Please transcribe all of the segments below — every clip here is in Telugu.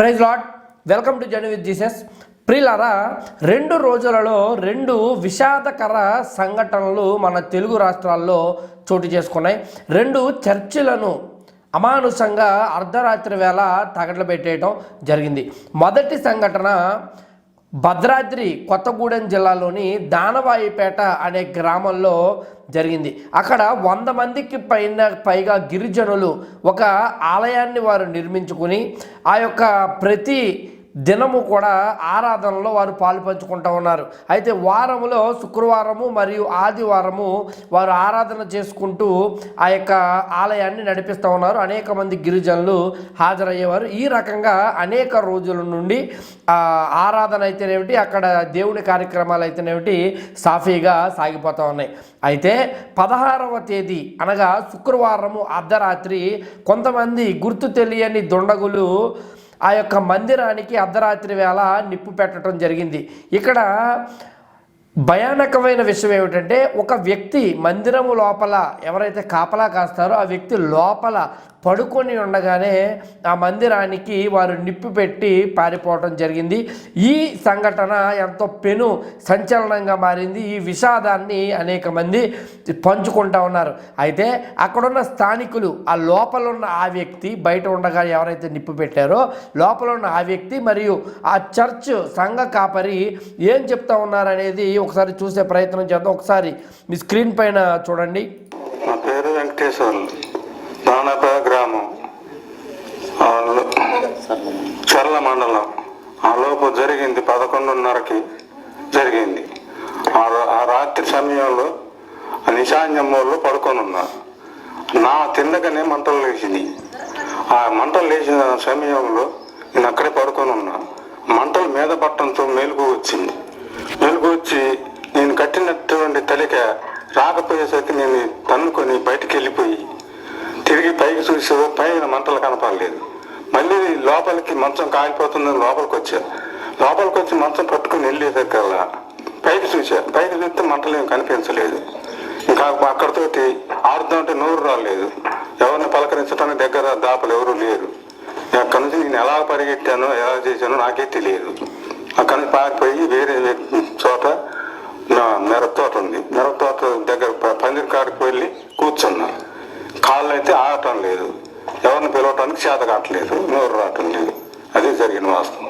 Praise lord welcome to journey with Jesus. ప్రిలరా రెండు రోజులలో రెండు విషాదకర సంఘటనలు మన తెలుగు రాష్ట్రాల్లో చోటు చేసుకున్నాయి. రెండు చర్చిలను అమానుషంగా అర్ధరాత్రి వేళ తగలబెట్టేయటం జరిగింది. మొదటి సంఘటన భద్రాద్రి కొత్తగూడెం జిల్లాలోని దానవాయిపేట అనే గ్రామంలో జరిగింది. అక్కడ వంద మందికి పైన పైగా గిరిజనులు ఒక ఆలయాన్ని వారు నిర్మించుకుని ఆ యొక్క ప్రతి దినము కూడా ఆరాధనలో వారు పాలు పంచుకుంటూ ఉన్నారు. అయితే వారములో శుక్రవారము మరియు ఆదివారము వారు ఆరాధన చేసుకుంటూ ఆ యొక్క ఆలయాన్ని నడిపిస్తూ ఉన్నారు. అనేక మంది గిరిజనులు హాజరయ్యేవారు. ఈ రకంగా అనేక రోజుల నుండి ఆరాధన అయితేనేమిటి అక్కడ దేవుని కార్యక్రమాలు అయితేనేమిటి సాఫీగా సాగిపోతూ ఉన్నాయి. అయితే పదహారవ తేదీ అనగా శుక్రవారము అర్ధరాత్రి కొంతమంది గుర్తు తెలియని దొండగులు ఆ యొక్క మందిరానికి అర్ధరాత్రి వేళ నిప్పు పెట్టడం జరిగింది. ఇక్కడ భయానకమైన విషయం ఏమిటంటే ఒక వ్యక్తి మందిరము లోపల ఎవరైతే కాపలా కాస్తారో ఆ వ్యక్తి లోపల పడుకొని ఉండగానే ఆ మందిరానికి వారు నిప్పు పెట్టి పారిపోవడం జరిగింది. ఈ సంఘటన ఎంతో పెను సంచలనంగా మారింది. ఈ విషాదాన్ని అనేక మంది పంచుకుంటా ఉన్నారు. అయితే అక్కడున్న స్థానికులు ఆ లోపల ఉన్న ఆ వ్యక్తి బయట ఉండగా ఎవరైతే నిప్పు పెట్టారో లోపల ఉన్న ఆ వ్యక్తి మరియు ఆ చర్చ్ సంఘ కాపరి ఏం చెప్తా ఉన్నారనేది ఒకసారి చూసే ప్రయత్నం చేద్దాం. ఒకసారి మీ స్క్రీన్ పైన చూడండి. నా పేరు వెంకటేశ్వర్లు చర్ల మండలం. ఆ జరిగింది పదకొండున్నరకి జరిగింది. ఆ ఆ రాత్రి సమయంలో ఆ వాళ్ళు పడుకొని ఉన్నారు నా తిన్నగానే మంటలు లేచింది ఆ మంటలు లేచిన సమయంలో నేను అక్కడే పడుకొని ఉన్నా మంటలు మీద పట్టడంతో మెలుగు వచ్చింది. మెలుగు వచ్చి నేను కట్టినటువంటి తలిక రాకపోయేసరికి నేను తన్నుకొని బయటికి వెళ్ళిపోయి తిరిగి పైకి చూసే పైన మంటలు కనపడలేదు. మళ్ళీ లోపలికి మంచం కాలిపోతుందని లోపలికి వచ్చా లోపలికి వచ్చి మంచం పట్టుకుని వెళ్ళేసరికల్లా పైకి చూసా పైకి చూస్తే మంటలు ఏం కనిపించలేదు. ఇంకా అక్కడతోటి ఆడుతుంటే నోరు రాలేదు. ఎవరిని పలకరించడానికి దగ్గర దాపలు ఎవరు లేరు. అక్కడి నుంచి నేను ఎలా పరిగెట్టానో ఎలా చేశానో నాకే తెలియదు. అక్కడి నుంచి పారిపోయి వేరే చోట నా మిరప తోట ఉంది. మిరప తోట దగ్గర పందిరి కాడికి వెళ్ళి కూర్చున్నా. కాళ్ళు అయితే ఆడటం లేదు. ఎవరిని పిలవటానికి చేత కావట్లేదు నోరు రావటం లేదు అది జరిగిన వాస్తవం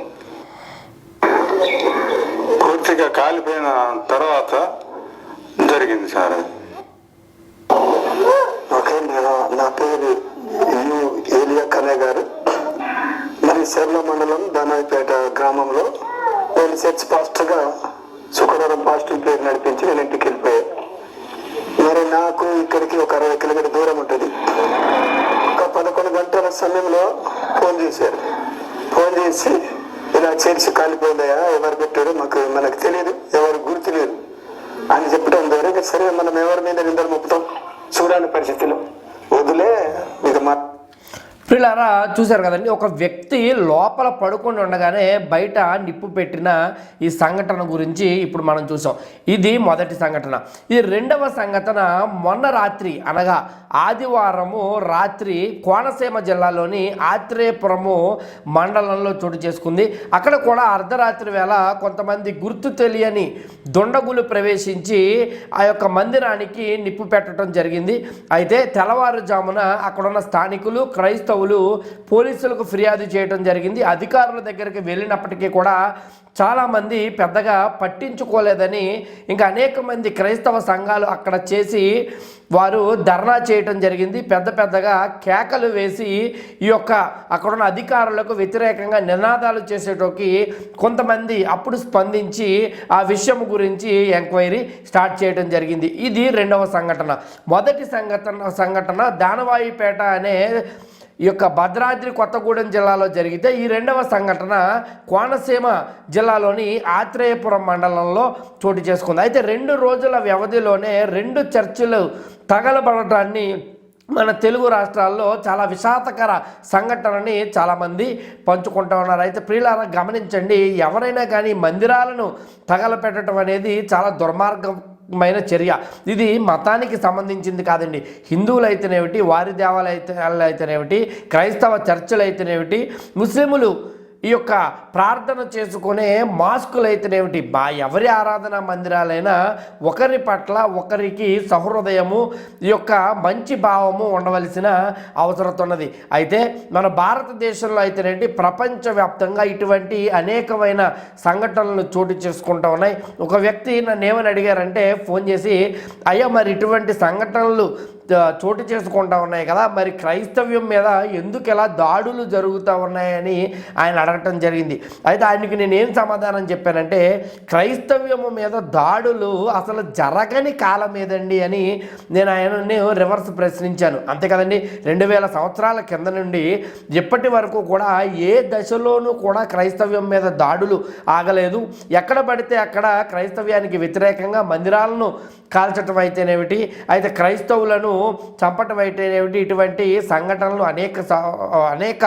పూర్తిగా కాలిపోయిన తర్వాత జరిగింది సార్ అది. ఓకే నేను నా పేరు యు ఏలియా కనే గారు. మరి సెర్ల మండలం దానాయిపేట గ్రామంలో నేను చర్చ్ పాస్టర్గా శుక్రవారం పాస్టర్ పేరు నడిపించి నేను ఇంటికి వెళ్ళిపోయాను. మరి నాకు ఇక్కడికి ఒక అరవై కిలోమీటర్ దూరం ఉంటుంది. ఒక పదకొండు గంటల సమయంలో ఫోన్ చేశారు. ఫోన్ చేసి ఇలా చర్చ్ కాలిపోయిందయా? ఎవరు పెట్టారు మాకు మనకు తెలియదు. ఎవరు గుర్తు లేదు అని చెప్పడం ద్వారా సరే మనం ఎవరి మీద నిందలు మొప్పుతాం చూడాలి పరిస్థితిలో. వదిలే ఇక మా ప్రిలారా చూశారు కదండి ఒక వ్యక్తి లోపల పడుకొని ఉండగానే బయట నిప్పు పెట్టిన ఈ సంఘటన గురించి ఇప్పుడు మనం చూసాం. ఇది మొదటి సంఘటన. ఈ రెండవ సంఘటన మొన్న రాత్రి అనగా ఆదివారము రాత్రి కోనసీమ జిల్లాలోని ఆత్రేయపురము మండలంలో చోటు చేసుకుంది. అక్కడ కూడా అర్ధరాత్రి వేళ కొంతమంది గుర్తు తెలియని దొండగులు ప్రవేశించి ఆ యొక్క మందిరానికి నిప్పు పెట్టడం జరిగింది. అయితే తెల్లవారుజామున అక్కడున్న స్థానికులు క్రైస్తవులు పోలీసులకు ఫిర్యాదు చేయడం జరిగింది. అధికారుల దగ్గరికి వెళ్ళినప్పటికీ కూడా చాలామంది పెద్దగా పట్టించుకోలేదని ఇంకా అనేక మంది క్రైస్తవ సంఘాలు అక్కడ చేసి వారు ధర్నా చేయటం జరిగింది. పెద్ద పెద్దగా కేకలు వేసి ఈ యొక్క అక్కడున్న అధికారులకు వ్యతిరేకంగా నినాదాలు చేసేటోకి కొంతమంది అప్పుడు స్పందించి ఆ విషయం గురించి ఎంక్వైరీ స్టార్ట్ చేయడం జరిగింది. ఇది రెండవ సంఘటన. మొదటి సంఘటన సంఘటన దానవాయిపేట అనే ఈ యొక్క భద్రాద్రి కొత్తగూడెం జిల్లాలో జరిగితే ఈ రెండవ సంఘటన కోనసీమ జిల్లాలోని ఆత్రేయపురం మండలంలో చోటు చేసుకుంది. అయితే రెండు రోజుల వ్యవధిలోనే రెండు చర్చిలు తగలబడటాన్ని మన తెలుగు రాష్ట్రాల్లో చాలా విషాదకర సంఘటనని చాలామంది పంచుకుంటూ ఉన్నారు. అయితే ప్రియులారా గమనించండి ఎవరైనా కానీ మందిరాలను తగలపెట్టడం అనేది చాలా దుర్మార్గం మైన చర్య. ఇది మతానికి సంబంధించింది కాదండి. హిందువులు అయితేనేమిటి వారి దేవాలయాలు అయితేనేమిటి క్రైస్తవ చర్చలు అయితేనేమిటి ముస్లిములు ఈ యొక్క ప్రార్థన చేసుకునే మాస్కులు అయితేనేమిటి? బా ఎవరి ఆరాధన మందిరాలైనా ఒకరి పట్ల ఒకరికి సహృదయము ఈ యొక్క మంచి భావము ఉండవలసిన అవసరం ఉన్నది అయితే మన భారతదేశంలో అయితేనేంటి ప్రపంచవ్యాప్తంగా ఇటువంటి అనేకమైన సంఘటనలు చోటు చేసుకుంటూ ఉన్నాయి. ఒక వ్యక్తి నన్ను ఏమని అడిగారంటే ఫోన్ చేసి అయ్యా మరి ఇటువంటి సంఘటనలు చోటు చేసుకుంటా ఉన్నాయి కదా. మరి క్రైస్తవ్యం మీద ఎందుకు ఇలా దాడులు జరుగుతూ ఉన్నాయని ఆయన అడగటం జరిగింది. అయితే ఆయనకి నేను ఏం సమాధానం చెప్పానంటే క్రైస్తవ్యము మీద దాడులు అసలు జరగని కాలం ఏదండి అని నేను ఆయనని రివర్స్ ప్రశ్నించాను. అంతే కదండి రెండు వేల సంవత్సరాల కింద నుండి ఇప్పటి వరకు కూడా ఏ దశలోనూ కూడా క్రైస్తవ్యం మీద దాడులు ఆగలేదు. ఎక్కడ పడితే అక్కడ క్రైస్తవ్యానికి వ్యతిరేకంగా మందిరాలను కాల్చటం అయితేనేమిటి? అయితే క్రైస్తవులను చంపటం అయితేనేమిటి ఇటువంటి సంఘటనలు అనేక అనేక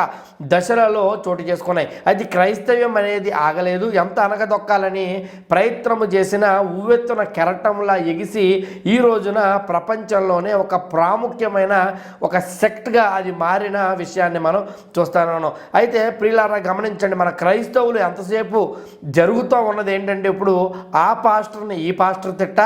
దశలలో చోటు చేసుకున్నాయి. అది క్రైస్తవ్యం అనేది ఆగలేదు. ఎంత అనగదొక్కాలని ప్రయత్నము చేసిన ఉవ్వెత్తున కెరటంలా ఎగిసి ఈ రోజున ప్రపంచంలోనే ఒక ప్రాముఖ్యమైన ఒక సెక్ట్గా అది మారిన విషయాన్ని మనం చూస్తాను అయితే ప్రియులారా గమనించండి మన క్రైస్తవులు ఎంతసేపు జరుగుతూ ఉన్నది ఏంటంటే ఇప్పుడు ఆ పాస్టర్ని ఈ పాస్టర్ తిట్ట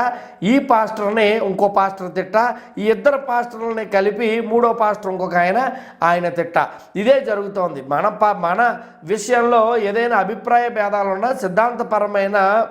ఈ పాస్టర్ని ఇంకో పాస్టర్ తిట్ట ఈ ఇద్దరు పాస్టర్లని కలిపి మూడో పాస్టర్ ఇంకొక ఆయన ఆయన తిట్ట. ఇదే జరుగుతోంది. మన ప మన విషయంలో ఏదైనా అభిప్రాయ భేదాలున్నా సిద్ధాంతపరమైన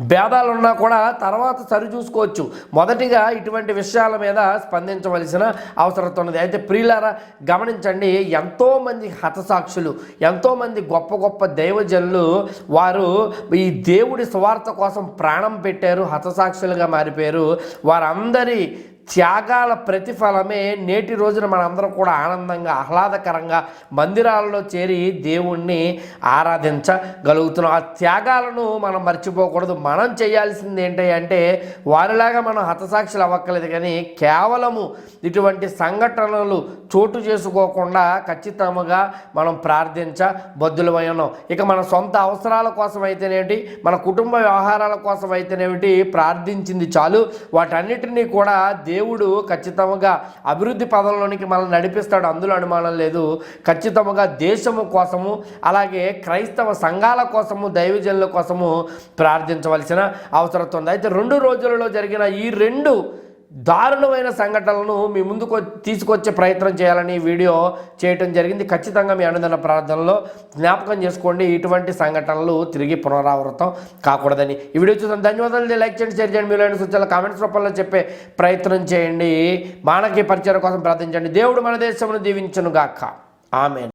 భేదాలున్నా కూడా తర్వాత సరిచూసుకోవచ్చు మొదటిగా ఇటువంటి విషయాల మీద స్పందించవలసిన అవసరం ఉన్నది. అయితే ప్రియులారా గమనించండి ఎంతోమంది హతసాక్షులు ఎంతోమంది గొప్ప గొప్ప దైవజనులు వారు ఈ దేవుడి స్వార్థ కోసం ప్రాణం పెట్టారు హతసాక్షులుగా మారిపోయారు. వారందరి త్యాగాల ప్రతిఫలమే నేటి రోజున మనందరం కూడా ఆనందంగా ఆహ్లాదకరంగా మందిరాలలో చేరి దేవుణ్ణి ఆరాధించగలుగుతున్నాం. ఆ త్యాగాలను మనం మర్చిపోకూడదు. మనం చేయాల్సింది ఏంటి అంటే వారిలాగా మనం హతసాక్షులు అవ్వక్కలేదు కానీ కేవలము ఇటువంటి సంఘటనలు చోటు చేసుకోకుండా ఖచ్చితంగా మనం ప్రార్థించ బద్దులమై ఉన్నాం ఇక మన సొంత అవసరాల కోసం అయితేనేమిటి మన కుటుంబ వ్యవహారాల కోసం అయితేనేమిటి ప్రార్థించింది చాలు. వాటన్నిటినీ కూడా దేవుడు దేవుడు ఖచ్చితంగా అభివృద్ధి పదంలోనికి మనల్ని నడిపిస్తాడు అందులో అనుమానం లేదు. ఖచ్చితంగా దేశము కోసము అలాగే క్రైస్తవ సంఘాల కోసము దైవజనుల కోసము ప్రార్థించవలసిన అవసరం ఉంది. అయితే రెండు రోజులలో జరిగిన ఈ రెండు దారుణమైన సంఘటనలను మీ ముందుకు తీసుకొచ్చే ప్రయత్నం చేయాలని వీడియో చేయటం జరిగింది. ఖచ్చితంగా మీ అనుదిన ప్రార్థనలో జ్ఞాపకం చేసుకోండి. ఇటువంటి సంఘటనలు తిరిగి పునరావృతం కాకూడదని. ఈ వీడియో చూద్దాం ధన్యవాదాలు. లైక్ చేయండి షేర్ చేయండి. మీరు సూచనలు కామెంట్స్ రూపంలో చెప్పే ప్రయత్నం చేయండి. మానకి పరిచయం కోసం ప్రార్థించండి. దేవుడు మన దేశమును దీవించను గాక ఆమె